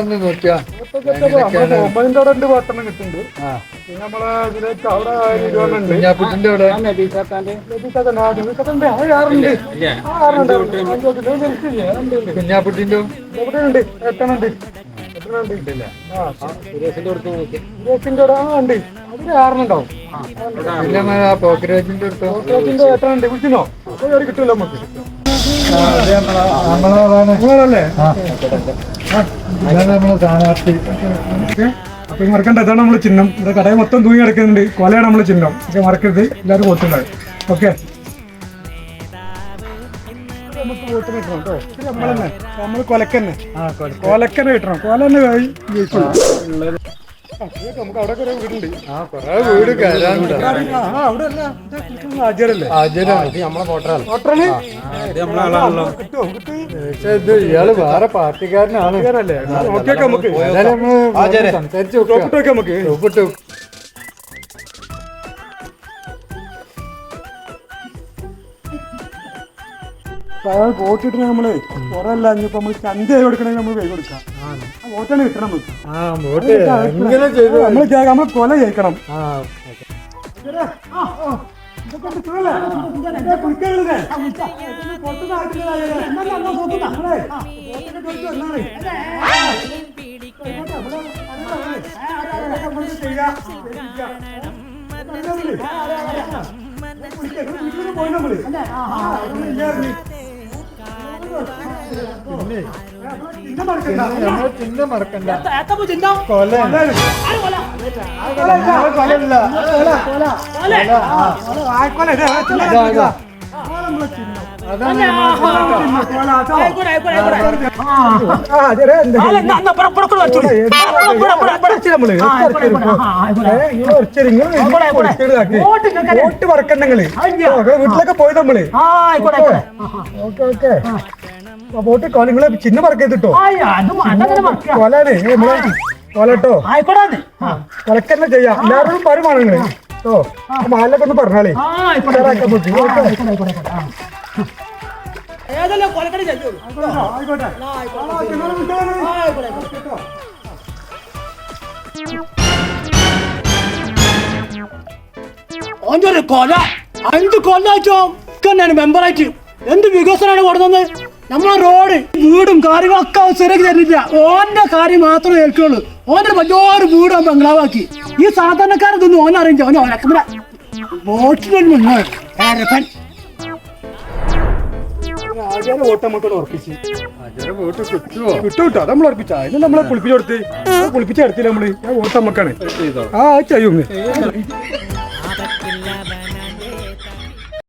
ഒന്ന് നോക്കിയാ. അവിടെ രണ്ട് കിട്ടുന്നുണ്ട്. പിന്നെ നമ്മളെ ഇതിലേക്ക് അവിടെ ഇരുപതുണ്ട് കുഞ്ഞാപ്പുട്ടിന്റെ അവിടെ? കുഞ്ഞാപ്പുട്ടിന്റെ? എവിടെയുണ്ട് എട്ടണുണ്ട് ആറിനുണ്ടാവും പിന്നെ അടുത്തോ? എട്ടണുണ്ട് വിളിച്ചിനോ കിട്ടില്ല കിട്ടൂല നമുക്ക്. അത് നമ്മളെ സ്ഥാനാർത്ഥി. അപ്പൊ മറക്കണ്ട. അതാണ് നമ്മൾ ചിഹ്നം. ഇവിടെ കടയിൽ മൊത്തം തൂങ്ങി കിടക്കുന്നുണ്ട്. കൊലയാണ് നമ്മൾ ചിഹ്നം. ഒക്കെ മറക്കരുത്. എല്ലാവരും വോട്ടുണ്ടാവും ഓക്കെ? നമുക്ക് വോട്ട് കിട്ടണം കേട്ടോ. നമ്മളെന്നെ. നമ്മൾ കൊലക്കന്നെ. കൊലക്കന്നെ കിട്ടണം കൊല തന്നെ നമുക്ക് അവിടെ കുറെ വീടുണ്ട്. ആ കൊറേ വീട് കയറാനുണ്ട്. അവിടെ ആചാരല്ലേ കിട്ടും പക്ഷെ ഇത് ഇയാൾ വേറെ പാർട്ടിക്കാരനാണ്. നോക്കിയേക്കാം നമുക്ക്. സംസാരിച്ചു നമ്മൾ നോക്കാം. നമുക്ക്. ഒപ്പിട്ട് വോട്ടിട്ട് നമ്മൾ കുറല്ല ഇനിയിപ്പോ നമ്മൾ ചന്ത കൊടുക്കണമെങ്കിൽ നമ്മൾ കൈ കൊടുക്കാം വോട്ടാണ് കിട്ടണം നമുക്ക് നമ്മൾ നമ്മൾ കൊല ജയിക്കണം നമ്മൾ ചിഹ്നം മറക്കണ്ട കൊല കൊലല്ല കൊല വോട്ട് മറക്കണ്ട നിങ്ങൾ വീട്ടിലൊക്കെ പോയി നമ്മൾ. ഓക്കെ. ഓക്കെ വോട്ട് കൊല നിങ്ങൾ ചിഹ്നം മറക്കരുത് കേട്ടോ കൊലാണ് ഏ, നമ്മളെ കൊലട്ടോ? കൊലക്കന്നെ ചെയ്യാം. എല്ലാവരും പറയുമാണ് ഓ മാലൊക്കെ ഒന്ന് പറഞ്ഞാലേ. ഓക്കേ. ഏതല്ലോ കൊലക്കടി ചെല്ലു. ആയിക്കോട്ടെ ഒരു കൊല. അഞ്ച് കൊല്ലാച്ചോ തന്നെയാണ് മെമ്പറായിട്ട് എന്ത് വികസനമാണ് കൊടുത്തത്? നമ്മളെ റോഡ് വീടും കാര്യങ്ങളൊക്കെ ശരിയാക്കി തരുന്നില്ല. ഓന്റെ കാര്യം മാത്രമേ ഏൽക്കുള്ളൂ ഓന്റെ വലിയൊരു വീട് ബംഗ്ലാവാക്കി. ഈ സാധാരണക്കാരതൊന്നും ഓൻ ഓനറിയില്ല. ഓനെ ഓനക്കമില്ല വോട്ടിന് മുന്നേ ആചാരം വോട്ട് നമുക്കത് ഉറപ്പിച്ച്. ആചാരം വോട്ട് കിട്ടുവോ? കിട്ടും കിട്ടോ അത് നമ്മൾ ഉറപ്പിച്ച. അതിന് നമ്മളെ ഞാൻ വോട്ട് നമുക്കാണ് ആ ചെയ്യുന്നേ ചെയ്യും.